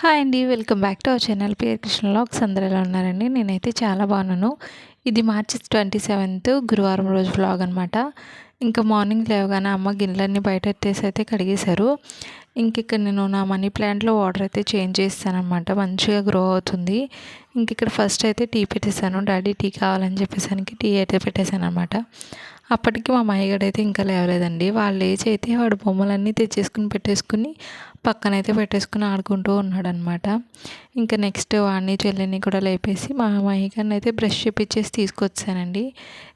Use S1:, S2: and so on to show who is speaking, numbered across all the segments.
S1: Hi అండి welcome back to our channel. పేరు Krishna logs అందరూ ఎలా ఉన్నారండి? నేనైతే చాలా బాగున్నాను. ఇది మార్చి ట్వంటీ సెవెంత్ గురువారం రోజు వ్లాగ్ అనమాట ఇంకా మార్నింగ్ లేవగానే అమ్మ గిన్నెలన్నీ బయట ఎత్తేసి అయితే కడిగేశారు. ఇంక ఇక్కడ నేను నా మనీ ప్లాంట్లో వాటర్ అయితే చేంజ్ చేస్తాను అనమాట మంచిగా గ్రో అవుతుంది. ఇంక ఇక్కడ ఫస్ట్ అయితే టీ పెట్టేశాను. డాడీ టీ కావాలని చెప్పేసానికి టీ అయితే పెట్టేశాను అనమాట అప్పటికి మా అయితే ఇంకా లేవలేదండి. వాళ్ళు లేచి అయితే వాడు బొమ్మలన్నీ తెచ్చేసుకుని పెట్టేసుకుని పక్కనైతే పెట్టేసుకుని ఆడుకుంటూ ఉన్నాడనమాట ఇంకా నెక్స్ట్ వాడిని చెల్లిని కూడా లేపేసి మా మహిగారిని అయితే బ్రష్ చేపించేసి తీసుకొచ్చానండి.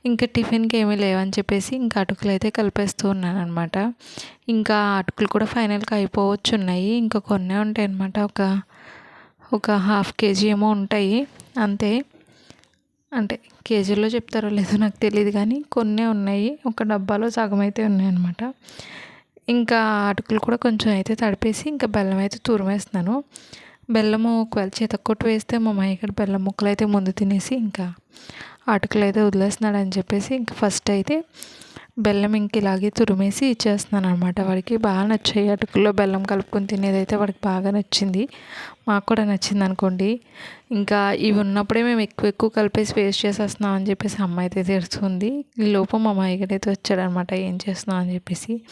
S1: ఇంకా టిఫిన్కి ఏమీ లేవని చెప్పేసి ఇంకా అటుకులు అయితే కలిపేస్తూ ఉన్నాను అనమాట ఇంకా అటుకులు కూడా ఫైనల్గా అయిపోవచ్చు ఉన్నాయి ఇంకా కొన్నే ఉంటాయి అనమాట ఒక ఒక హాఫ్ కేజీ ఏమో ఉంటాయి. అంతే. అంటే కేజీల్లో చెప్తారో లేదో నాకు తెలియదు కానీ కొన్నే ఉన్నాయి. ఒక డబ్బాలో సగం అయితే ఉన్నాయన్నమాట. ఇంకా అటుకులు కూడా కొంచెం అయితే తడిపేసి ఇంకా బెల్లం అయితే తురిమేస్తున్నాను. బెల్లము ఒకవేళ చేతకొట్టు వేస్తే మా ఇక్కడ బెల్లం ముక్కలు అయితే ముందు తినేసి ఇంకా అటుకులు అయితే వదిలేస్తున్నాడు అని చెప్పేసి ఇంకా ఫస్ట్ అయితే బెల్లం ఇంక ఇలాగే తురిమేసి ఇచ్చేస్తున్నాను అనమాట వాడికి బాగా నచ్చాయి. అటుకుల్లో బెల్లం కలుపుకొని తినేదైతే వాడికి బాగా నచ్చింది. మాకు కూడా నచ్చింది అనుకోండి ఇంకా ఇవి ఉన్నప్పుడే మేము ఎక్కువ ఎక్కువ కలిపేసి వేస్ట్ చేసేస్తున్నాం అని చెప్పేసి అమ్మాయి అయితే తెరుస్తుంది ఈ లోపం మా అయితే వచ్చాడనమాట ఏం చేస్తున్నాం అని చెప్పేసి.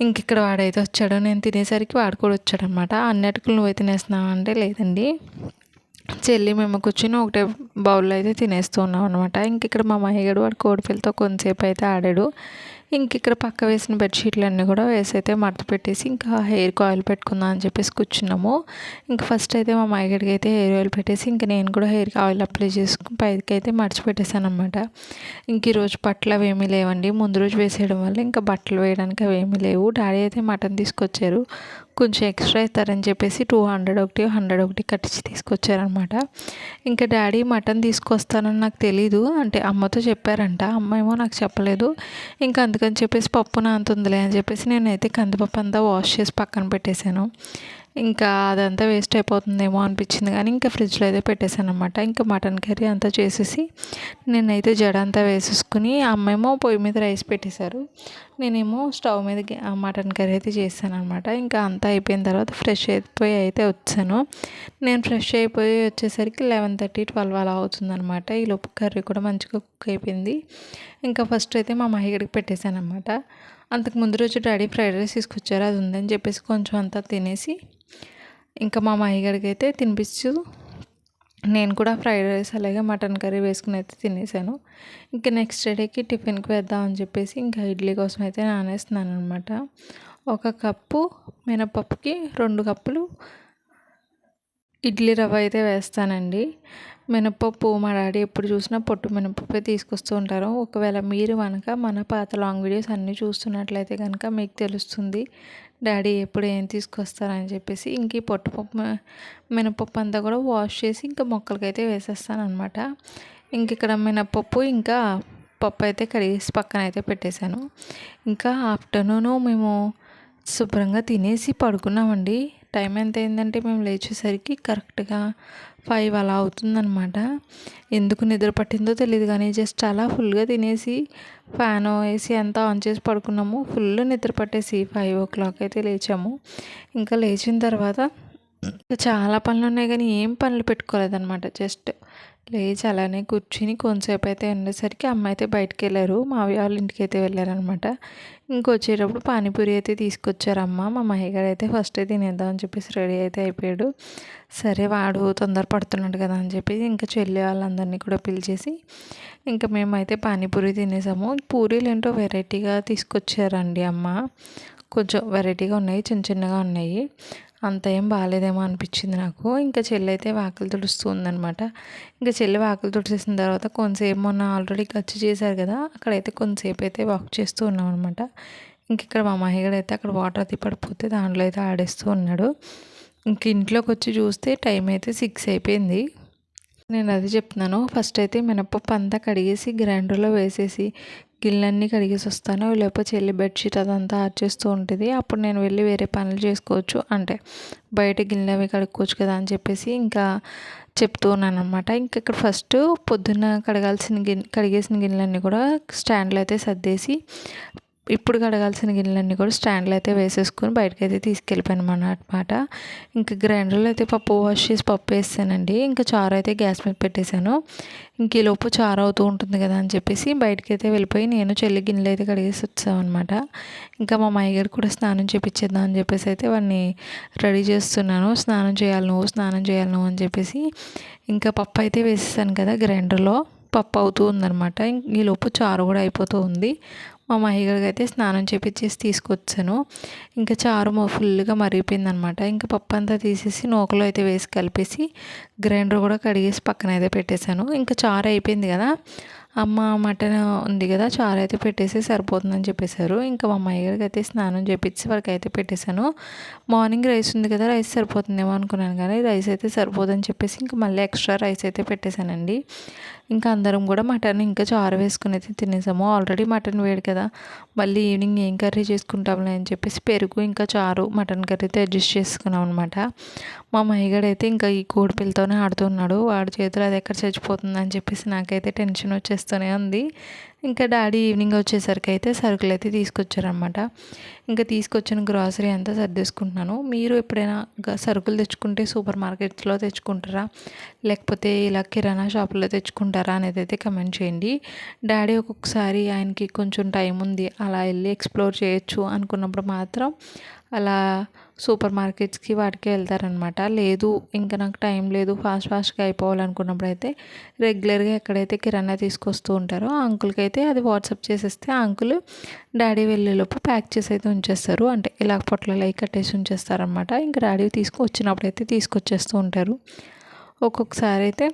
S1: ఇంక ఇక్కడ వాడైతే వచ్చాడు. నేను తినేసరికి వాడు కూడా వచ్చాడనమాట అన్ని అటుకులు నువ్వు తినేస్తున్నావు? అంటే లేదండి. చెల్లి మేము కూర్చుని ఒకటే బౌల్లో అయితే తినేస్తూ ఉన్నాం అనమాట ఇంక ఇక్కడ మా మహిగడు వాడు కోడిపిల్లతో కొంతసేపు అయితే ఆడాడు. ఇంక ఇక్కడ పక్క వేసిన బెడ్షీట్లు అన్నీ కూడా వేసి అయితే మడత పెట్టేసి ఇంకా హెయిర్కి ఆయిల్ పెట్టుకుందాం అని చెప్పేసి కూర్చున్నాము. ఇంకా ఫస్ట్ అయితే మా మహిగడికి అయితే హెయిర్ ఆయిల్ పెట్టేసి ఇంకా నేను కూడా హెయిర్కి ఆయిల్ అప్లై చేసుకుని పైకి అయితే మడిచిపెట్టేశాను అనమాట ఇంక ఈరోజు బట్టలు అవి ఏమీ లేవండి. ముందు రోజు వేసేయడం వల్ల ఇంకా బట్టలు వేయడానికి అవి ఏమీ లేవు. డాడీ అయితే మటన్ తీసుకొచ్చారు. కొంచెం ఎక్స్ట్రా ఇస్తారని చెప్పేసి టూ హండ్రెడ్ ఒకటి హండ్రెడ్ ఒకటి కట్టించి తీసుకొచ్చారనమాట ఇంకా డాడీ మటన్ తీసుకొస్తానని నాకు తెలీదు. అంటే అమ్మతో చెప్పారంట. అమ్మ ఏమో నాకు చెప్పలేదు. ఇంకా అందుకని చెప్పేసి పప్పు నాంతుందిలే అని చెప్పేసి నేనైతే కందిపప్పు అంతా వాష్ చేసి పక్కన పెట్టేశాను. ఇంకా అదంతా వేస్ట్ అయిపోతుందేమో అనిపించింది. కానీ ఇంకా ఫ్రిడ్జ్లో అయితే పెట్టేశాను అనమాట ఇంకా మటన్ కర్రీ అంతా చేసేసి నేనైతే జడ అంతా వేసేసుకుని అమ్మేమో పొయ్యి మీద రైస్ పెట్టేశారు. నేనేమో స్టవ్ మీద మటన్ కర్రీ అయితే చేశాను అనమాట ఇంకా అంతా అయిపోయిన తర్వాత ఫ్రెష్ అయిపోయి అయితే వచ్చాను. నేను ఫ్రెష్ అయిపోయి వచ్చేసరికి లెవెన్ థర్టీ ట్వెల్వ్ అలా అవుతుందనమాట ఈ లోపు కర్రీ కూడా మంచిగా కుక్ అయిపోయింది. ఇంకా ఫస్ట్ అయితే మా మహిగడికి పెట్టేశాను అనమాట అంతకు ముందు రోజు డాడీ ఫ్రైడ్ రైస్ తీసుకొచ్చారు అది ఉందని చెప్పేసి కొంచెం అంతా తినేసి ఇంకా మా మాయగారికి అయితే తినిపించు నేను కూడా ఫ్రైడ్ రైస్ అలాగే మటన్ కర్రీ వేసుకుని అయితే తినేసాను. ఇంకా నెక్స్ట్ డేకి టిఫిన్కి వేద్దామని చెప్పేసి ఇంకా ఇడ్లీ కోసం అయితే నానేస్తున్నాను అనమాట ఒక కప్పు మినపప్పుకి రెండు కప్పులు ఇడ్లీ రవ్వ అయితే వేస్తానండి. మినపప్పు మా డాడీ ఎప్పుడు చూసినా పొట్టు మినపప్పే తీసుకొస్తూ ఉంటారు. ఒకవేళ మీరు కనుక మన పాత లాంగ్ వీడియోస్ అన్నీ చూస్తున్నట్లయితే కనుక మీకు తెలుస్తుంది డాడీ ఎప్పుడు ఏం తీసుకొస్తారని చెప్పేసి. ఇంక ఈ పొట్టుపప్పు మినపప్పు అంతా కూడా వాష్ చేసి ఇంకా మొక్కలకైతే వేసేస్తాను అనమాట ఇంక ఇక్కడ మినపప్పు ఇంకా పప్పు అయితే కడిగేసి పక్కన అయితే పెట్టేశాను. ఇంకా ఆఫ్టర్నూను మేము శుభ్రంగా తినేసి పడుకున్నామండి. టైం ఎంత అయిందంటే మేము లేచేసరికి కరెక్ట్గా ఫైవ్ అలా అవుతుందనమాట ఎందుకు నిద్ర పట్టిందో తెలియదు కానీ జస్ట్ అలా ఫుల్గా తినేసి ఫ్యాన్ వేసి అంతా ఆన్ చేసి పడుకున్నాము. ఫుల్ నిద్ర పట్టేసి ఫైవ్ ఓ క్లాక్ అయితే లేచాము. ఇంకా లేచిన తర్వాత చాలా పనులు ఉన్నాయి కానీ ఏం పనులు పెట్టుకోలేదన్నమాట. జస్ట్ లేచి అలానే కూర్చుని కొంతసేపు అయితే ఉండేసరికి అమ్మ అయితే బయటకు వెళ్ళారు. మావి వాళ్ళ ఇంటికి అయితే వెళ్ళారనమాట ఇంకొచ్చేటప్పుడు పానీపూరి అయితే తీసుకొచ్చారమ్మ. మా మహిగారు అయితే ఫస్ట్ తినేద్దాం అని చెప్పేసి రెడీ అయితే అయిపోయాడు. సరే వాడు తొందర పడుతున్నాడు కదా అని చెప్పేసి ఇంకా చెల్లి వాళ్ళందరినీ కూడా పిలిచేసి ఇంకా మేమైతే పానీపూరి తినేసాము. పూరీలు ఏంటో వెరైటీగా తీసుకొచ్చారండి అమ్మ. కొంచెం వెరైటీగా ఉన్నాయి చిన్న చిన్నగా ఉన్నాయి. అంత ఏం బాగాలేదేమో అనిపించింది నాకు. ఇంకా చెల్లి అయితే వాకిలు తుడుస్తూ ఉందనమాట ఇంకా చెల్లి వాకిలు తుడిచేసిన తర్వాత కొంతసేపు మొన్న ఆల్రెడీ ఖర్చు చేశారు కదా అక్కడైతే కొంతసేపు అయితే వాక్ చేస్తూ ఉన్నాం అనమాట ఇంక ఇక్కడ మా మహిగడు అయితే అక్కడ వాటర్ అది పడిపోతే దాంట్లో అయితే ఆడేస్తూ ఉన్నాడు. ఇంక ఇంట్లోకి వచ్చి చూస్తే టైం అయితే సిక్స్ అయిపోయింది. నేను అది చెప్తున్నాను. ఫస్ట్ అయితే మినపప్పు అంతా కడిగేసి గ్రైండర్లో వేసేసి గిన్నెలన్నీ కడిగేసి వస్తాను లేకపోతే చెల్లి బెడ్షీట్ అదంతా ఆర్చేస్తూ ఉంటుంది. అప్పుడు నేను వెళ్ళి వేరే పనులు చేసుకోవచ్చు. అంటే బయట గిన్నెలు అవి కడుక్కోవచ్చు కదా అని చెప్పేసి ఇంకా చెప్తూ ఉన్నాను అనమాట ఇంకా ఇక్కడ ఫస్ట్ పొద్దున్న కడగాల్సిన గిన్నె కడిగేసిన గిన్నెలన్నీ కూడా స్టాండ్లో అయితే సర్దేసి ఇప్పుడు కడగాల్సిన గిన్నెలన్నీ కూడా స్టాండ్లో అయితే వేసేసుకొని బయటకు అయితే తీసుకెళ్ళిపోయాను అనమాట ఇంకా గ్రైండర్లో అయితే పప్పు వాష్ చేసి పప్పు వేసానండి ఇంకా చారు అయితే గ్యాస్ మీద పెట్టేశాను. ఇంక ఈలోపు చారు అవుతూ ఉంటుంది కదా అని చెప్పేసి బయటకి అయితే వెళ్ళిపోయి నేను చెల్లి గిన్నెలు అయితే కడిగేసి వచ్చామన్నమాట. ఇంకా మా మాయగారు కూడా స్నానం చేపించేద్దాం అని చెప్పేసి అయితే వాడిని రెడీ చేస్తున్నాను. స్నానం చేయాలి నువ్వు స్నానం చేయాలి నువ్వు అని చెప్పేసి ఇంకా పప్పు అయితే వేసేసాను కదా గ్రైండర్లో. పప్పు అవుతూ ఉందనమాట ఈలోపు చారు కూడా అయిపోతూ ఉంది. మా మహిగడికి అయితే స్నానం చేపించేసి తీసుకొచ్చాను. ఇంకా చారు ఫుల్గా మరిగిపోయింది అనమాట ఇంకా పప్పు అంతా తీసేసి నూకలో అయితే వేసి కలిపేసి గ్రైండర్ కూడా కడిగేసి పక్కన అయితే పెట్టేశాను. ఇంకా చారు అయిపోయింది కదా. అమ్మ మటన్ ఉంది కదా చారు అయితే పెట్టేసి సరిపోతుందని చెప్పేశారు. ఇంకా మా అమ్మాయి గారికి అయితే స్నానం చేపించి వారికి అయితే పెట్టేశాను. మార్నింగ్ రైస్ ఉంది కదా రైస్ సరిపోతుందేమో అనుకున్నాను కానీ రైస్ అయితే సరిపోదని చెప్పేసి ఇంకా మళ్ళీ ఎక్స్ట్రా రైస్ అయితే పెట్టేశానండి. ఇంకా అందరం కూడా మటన్ ఇంకా చారు వేసుకుని అయితే తినేసాము. ఆల్రెడీ మటన్ వేడి కదా మళ్ళీ ఈవినింగ్ ఏం కర్రీ చేసుకుంటాంలే అని చెప్పేసి పెరుగు ఇంకా చారు మటన్ కర్రీతో అడ్జస్ట్ చేసుకున్నాం అనమాట మా మహిగాడు అయితే ఇంకా ఈ కోడిపిల్లతోనే ఆడుతున్నాడు వాడి చేతులు అది ఎక్కడ చచ్చిపోతుంది అని చెప్పేసి నాకైతే టెన్షన్ చేస్తూనే ఉంది ఇంకా డాడీ ఈవినింగ్ వచ్చేసరికి అయితే సరుకులు అయితే తీసుకొచ్చారనమాట ఇంకా తీసుకొచ్చిన గ్రాసరీ అంతా సర్దేసుకుంటున్నాను. మీరు ఎప్పుడైనా సరుకులు తెచ్చుకుంటే సూపర్ మార్కెట్స్లో తెచ్చుకుంటారా? లేకపోతే ఇలా కిరాణా షాపులో తెచ్చుకుంటారా అనేది అయితే కమెంట్ చేయండి. డాడీ ఒక్కొక్కసారి ఆయనకి కొంచెం టైం ఉంది అలా వెళ్ళి ఎక్స్ప్లోర్ చేయొచ్చు అనుకున్నప్పుడు మాత్రం అలా సూపర్ మార్కెట్స్కి వాటికి వెళ్తారనమాట లేదు ఇంకా నాకు టైం లేదు ఫాస్ట్ ఫాస్ట్గా అయిపోవాలనుకున్నప్పుడు అయితే రెగ్యులర్గా ఎక్కడైతే కిరాణా తీసుకొస్తూ ఉంటారో ఆ అంకుల్కి అయితే అది వాట్సాప్ చేసేస్తే ఆ అంకుల్ డాడీ వెళ్ళేలోపు ప్యాక్ చేసి అయితే ఉంచేస్తారు. అంటే ఇలా పొట్లలో కట్టేసి ఉంచేస్తారనమాట ఇంకా డాడీ తీసుకు వచ్చినప్పుడు అయితే తీసుకొచ్చేస్తూ ఉంటారు. ఒక్కొక్కసారి అయితే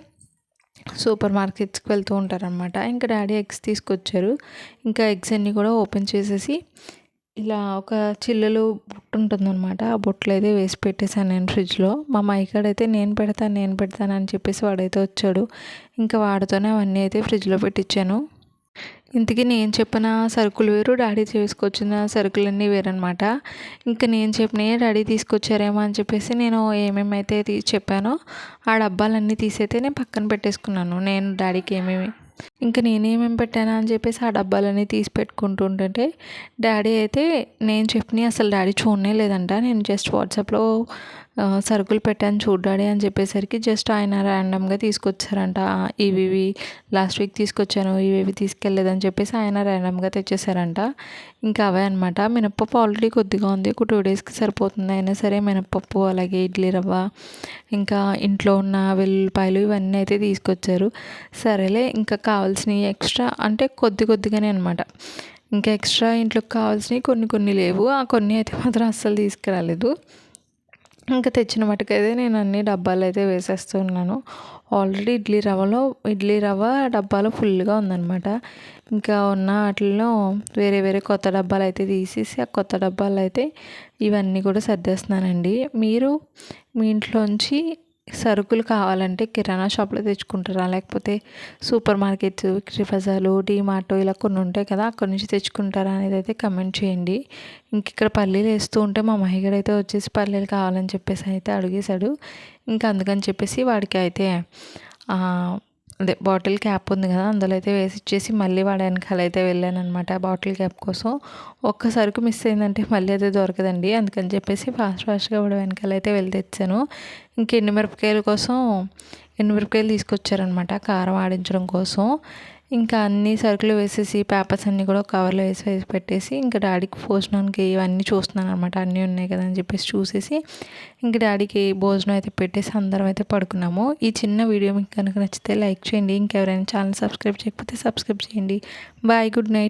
S1: సూపర్ మార్కెట్స్కి వెళ్తూ ఉంటారనమాట ఇంకా డాడీ ఎగ్స్ తీసుకొచ్చారు. ఇంకా ఎగ్స్ అన్నీ కూడా ఓపెన్ చేసేసి ఇలా ఒక చిల్లులు బుట్ట ఉంటుందన్నమాట ఆ బుట్టలు అయితే వేసి పెట్టేశాను నేను ఫ్రిడ్జ్లో. మా మైకాడైతే నేను పెడతాను నేను పెడతాను అని చెప్పేసి వాడైతే వచ్చాడు. ఇంకా వాడితోనే అవన్నీ అయితే ఫ్రిడ్జ్లో పెట్టించాను ఇంతకీ నేను చెప్పిన సరుకులు వేరు డాడీ తీసుకొచ్చిన సరుకులన్నీ వేరనమాట ఇంకా నేను చెప్పినవి డాడీ తీసుకొచ్చారేమో అని చెప్పేసి నేను ఏమేమైతే చెప్పానో ఆ డబ్బాలన్నీ తీసైతే నేను పక్కన పెట్టేసుకున్నాను. నేను డాడీకి ఏమేమి ఇంకా నేనేమేమి పెట్టానా అని చెప్పేసి ఆ డబ్బాలన్నీ తీసి పెట్టుకుంటుంటే డాడీ అయితే నేను చెప్పినవి అసలు డాడీ చూడనే లేదంట. నేను జస్ట్ వాట్సాప్లో సరుకులు పెట్టాను చూడ్డాడి అని చెప్పేసరికి జస్ట్ ఆయన ర్యాండమ్గా తీసుకొచ్చారంట. ఇవి ఇవి లాస్ట్ వీక్ తీసుకొచ్చాను ఇవేవి ఇవి తీసుకెళ్ళలేదని చెప్పేసి ఆయన ర్యాండమ్గా తెచ్చేసారంట. ఇంకా అవే అనమాట మినప్పప్పు ఆల్రెడీ కొద్దిగా ఉంది. ఒక టూ డేస్కి సరిపోతుంది. అయినా సరే మినప్పప్పు అలాగే ఇడ్లీ రవ్వ ఇంకా ఇంట్లో ఉన్న వెల్లుల్లిపాయలు ఇవన్నీ అయితే తీసుకొచ్చారు. సరేలే ఇంకా కావాల్సినవి ఎక్స్ట్రా అంటే కొద్ది కొద్దిగానే అనమాట ఇంకా ఎక్స్ట్రా ఇంట్లోకి కావాల్సినవి కొన్ని కొన్ని లేవు. ఆ కొన్ని అయితే మాత్రం అస్సలు తీసుకురాలేదు. ఇంకా తెచ్చిన మటుకైతే నేను అన్ని డబ్బాలు అయితే వేసేస్తున్నాను ఆల్రెడీ ఇడ్లీ రవ్వలో ఇడ్లీ రవ్వ డబ్బాలో ఫుల్గా ఉందన్నమాట. ఇంకా ఉన్న వాటిల్లో వేరే వేరే కొత్త డబ్బాలు అయితే తీసేసి ఆ కొత్త డబ్బాలు అయితే ఇవన్నీ కూడా సర్దేస్తున్నానండి. మీరు మీ ఇంట్లోంచి సరుకులు కావాలంటే కిరాణా షాప్లో తెచ్చుకుంటారా? లేకపోతే సూపర్ మార్కెట్స్ విక్టరీ డీమార్ట్ ఇలా కొన్ని ఉంటాయి కదా అక్కడి నుంచి తెచ్చుకుంటారా అనేది అయితే కమెంట్ చేయండి. ఇంక ఇక్కడ పల్లీలు వేస్తూ ఉంటే మా మహిగడ అయితే వచ్చేసి పల్లీలు కావాలని చెప్పేసి అయితే అడిగేశాడు. ఇంకా అందుకని చెప్పేసి వాడికి అయితే అదే బాటిల్ క్యాప్ ఉంది కదా అందులో అయితే వేసి ఇచ్చేసి మళ్ళీ వాడి వెనకాల అయితే వెళ్ళాను అనమాట బాటిల్ క్యాప్ కోసం. ఒక్క సరుకు మిస్ అయిందంటే మళ్ళీ అయితే దొరకదండి. అందుకని చెప్పేసి ఫాస్ట్ ఫాస్ట్గా వాడి వెనకాల అయితే వెళ్ళి తెచ్చాను. ఇంక ఎండుమిరపకాయల కోసం ఎండుమిరపకాయలు తీసుకొచ్చారనమాట కారం ఆడించడం కోసం. ఇంకా అన్ని సరుకులు వేసేసి పేపర్స్ అన్నీ కూడా కవర్లో వేసి వేసి పెట్టేసి ఇంకా డాడీకి భోజనానికి ఇవన్నీ చూస్తున్నాను అనమాట అన్నీ ఉన్నాయి కదా అని చెప్పేసి చూసేసి ఇంకా డాడీకి భోజనం అయితే పెట్టేసి అందరం అయితే పడుకున్నాము. ఈ చిన్న వీడియో మీకు కనుక నచ్చితే లైక్ చేయండి. ఇంకెవరైనా ఛానల్ సబ్స్క్రైబ్ చేయకపోతే సబ్స్క్రైబ్ చేయండి. Bye good night.